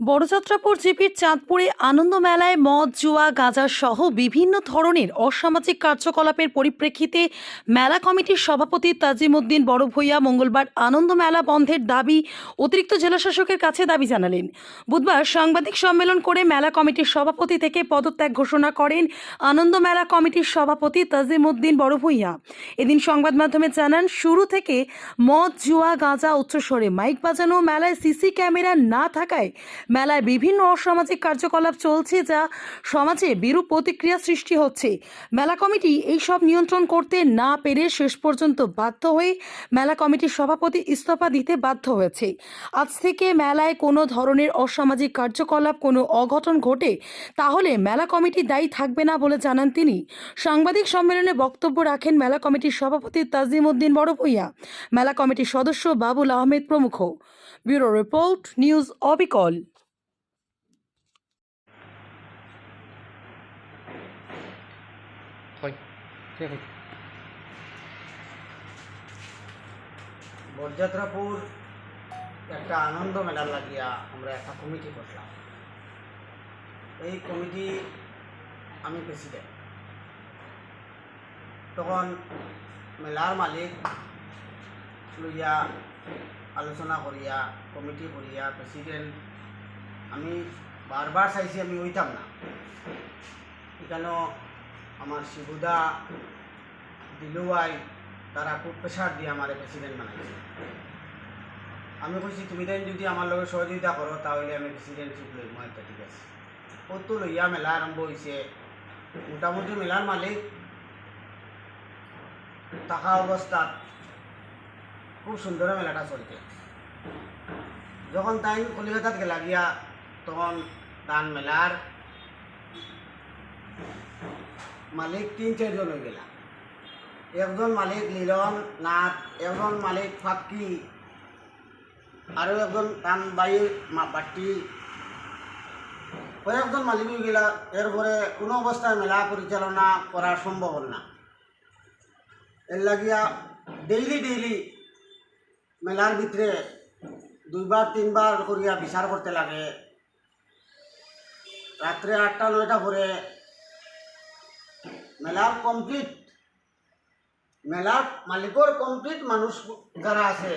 বড়যাত্রাপুর জিপির চাঁদপুরে আনন্দ মেলায় মদ, জুয়া, গাঁজা সহ বিভিন্ন ধরনের অসামাজিক কার্যকলাপের পরিপ্রেক্ষিতে মেলা কমিটির সভাপতি তাজিমউদ্দিন বড়ভূইয়া মঙ্গলবার আনন্দ মেলা বন্ধের দাবি অতিরিক্ত জেলাশাসকের কাছে দাবি জানালেন। বুধবার সাংবাদিক সম্মেলন করে মেলা কমিটির সভাপতি থেকে পদত্যাগ ঘোষণা করেন আনন্দ মেলা কমিটির সভাপতি তাজিমউদ্দিন বড়ভূইয়া। এদিন সংবাদ মাধ্যমে জানান, শুরু থেকে মদ, জুয়া, গাঁজা, উচ্চস্বরে মাইক বাজানো, মেলায় সিসি ক্যামেরা না থাকায় মেলায় বিভিন্ন অসামাজিক কার্যকলাপ চলছে যা সমাজে বিরূপ প্রতিক্রিয়া সৃষ্টি হচ্ছে। মেলা কমিটি এই সব নিয়ন্ত্রণ করতে না পেরে শেষ পর্যন্ত বাধ্য হয়ে মেলা কমিটির সভাপতি ইস্তফা দিতে বাধ্য হয়েছে। আজ থেকে মেলায় কোনো ধরনের অসামাজিক কার্যকলাপ, কোনো অঘটন ঘটে, তাহলে মেলা কমিটি দায়ী থাকবে না বলে জানান তিনি। সাংবাদিক সম্মেলনে বক্তব্য রাখেন মেলা কমিটির সভাপতি তাজিমউদ্দিন বড়ভূইয়া মেলা কমিটির সদস্য বাবুল আহমেদ প্রমুখ। ব্যুরো রিপোর্ট, নিউজ অবিকল। হয় বরযাত্রাপুর একটা আনন্দ মেলা লাগিয়া আমরা একটা কমিটি করলাম এই কমিটি আমি প্রেসিডেন্ট তখন মেলার মালিক লইয়া আলোচনা করিয়া, কমিটি করিয়া প্রেসিডেন্ট আমি বারবার চাইছি আমি হইতাম না। এখানেও আমার শিবুদা দিলুয়াই, তারা খুব প্রেশার দিয়ে আমার প্রেসিডেন্ট বানাইছে। আমি কইছি, তুমি তাই যদি আমার লগে সহযোগিতা করো, তাহলে আমি প্রেসিডেন্টশিপ লই মই ঠিক আছে। কত লইয়া মেলা আরম্ভ হয়েছে মোটামুটি মেলার মালিক থাকা অবস্থাত খুব সুন্দর মেলাটা চলছে। যখন তাই কলিকাতাত গেলা গিয়া তখন তান মেলার মালিক তিন চারজন হয়ে গেলাম। একজন মালিক লিলন নাথ, একজন মালিক ফাক্কি আরও একজন টান বাই বাটি কয়েকজন মালিক হয়ে গেলা এরপরে কোনো অবস্থায় মেলা পরিচালনা করা সম্ভব না। এর লাগিয়া ডেইলি ডেইলি মেলার ভিতরে দুইবার, তিনবার করিয়া বিচার করতে লাগে। রাত্রে আটটা, নয়টা পরে মেলার কমপ্লিট মেলার মালিকর কমপ্লিট মানুষ যারা আছে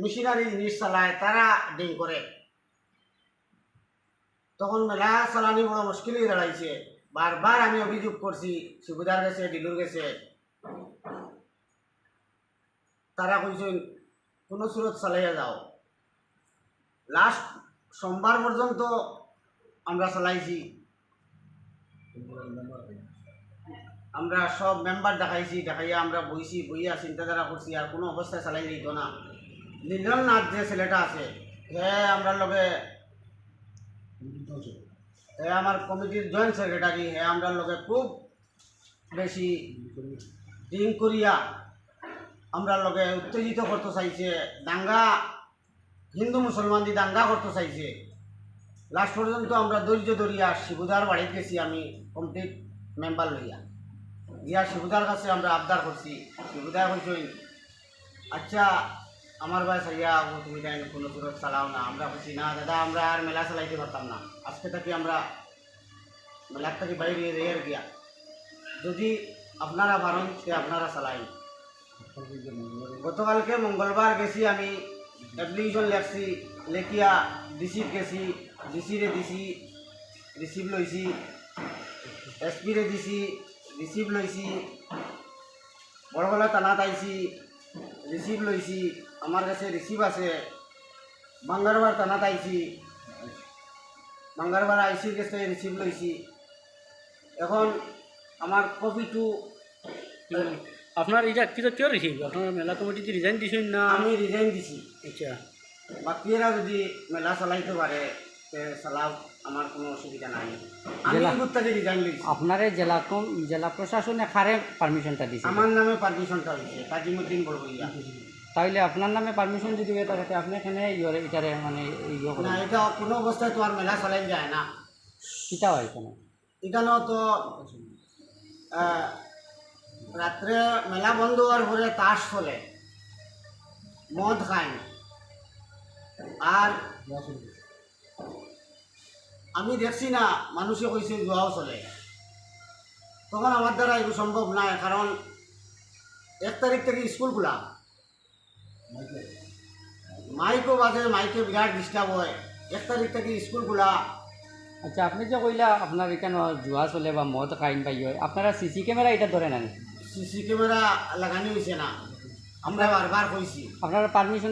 মেশিনারি জিনিস চালায়, তারা ডিং করে। তখন মেলা চালানি বড় মুশকিল হয়ে দাঁড়াইছে। বারবার আমি অভিযোগ করছি, সুবিধার গেছে ডিলুর গেছে তারা কইছেন, কোনো সুরত চালাইয়া যাও। লাস্ট সোমবার পর্যন্ত আমরা চালাইছি। আমরা সব মেম্বার দেখাইছি, দেখাইয়া আমরা বইছি, বইয়া চিন্তাধারা করছি, আর কোনো অবস্থায় চালাই দিত না। নীলন নাথ যে ছেলেটা আছে হে আমরা লগে হে আমার কমিটির জয়েন্ট সেক্রেটারি হে আমরা লগে খুব বেশি ড্রিঙ্ক করিয়া আমরা লগে উত্তেজিত করতে চাইছে, দাঙ্গা, হিন্দু মুসলমান দিয়ে দাঙ্গা করতে চাইছে। লাস্ট পর্যন্ত আমরা ধৈর্য ধরিয়া শিবুদার বাড়িতে গেছি আমি কমপ্লিট মেম্বার লইয়া। গিয়া শিবুদার কাছে আমরা আবদার করছি। শিবুদার কইছই আচ্ছা আমার ভাই সাইয়া ও তুমি তাই কোনো সুরত চালাও না, আমরা বলছি, না, দাদা, আমরা আর মেলা চালাইতে পারতাম না। আজকে থাকি আমরা মেলার থেকে বাইরে রেয়ার গিয়া। যদি আপনারা পারেন সে আপনারা চালাইন গতকালকে মঙ্গলবার গেছি আমি অ্যাপ্লিকেশন লেখছি, লেখিয়া ডিসিত গেছি ডিসিরে দিছি রিসিভ লইছি। এসপিরে দিছি রিসিভ লইছি বড়বেলা টানাত আইছি রিসিভ লইছি আমার কাছে রিসিভ আছে বাঙ্গারবার টানাত আইছি বাঙ্গারবার আইসির কাছে রিসিভ লইছি এখন আমার কপি টু আপনার এটা কি কিয় রিসিভ আপনার মেলা কমিটিতে রিজাইন দিছেন না? আমি রিজাইন দিছি। আচ্ছা। বাকিরা যদি মেলা চালাইতে পারে তে আমার কোনো অসুবিধা নাই। জেলা- আপনার জেলা কম জেলা প্রশাসনে খারে পারমিশনটা দিছে? আমার নামে পারমিশনটা হয়েছে তাজিমুদ্দিন বড়বইয়া তাইলে আপনার নামে পারমিশন যদি হয়ে থাকে আপনি এখানে এটারে মানে না এটা কোনো অবস্থায় তো আর মেলা চালাই যায় না। হয় এখানে? এখানেও তো রাত্রে মেলা বন্ধ হওয়ার পরে তাস চলে। মদ খায় আর আমি দেখছি না মানুষে কইছে জুয়াও চলে। তখন আমার দ্বারা এগুলো সম্ভব নয় কারণ এক তারিখ থেকে স্কুল খোলা। মাইকও বাজে মাইকে বিরাট ডিস্টার্ব হয়। এক তারিখ থেকে স্কুল খোলা। আচ্ছা আপনি যে কইলা আপনার এখানে জুয়া চলে বা মদ কাইন পাই হয় আপনারা সিসি ক্যামেরা এটা ধরে না সিসি ক্যামেরা লাগানি হয়েছে না। আমরা বারবার কইছি। আপনারা পারমিশন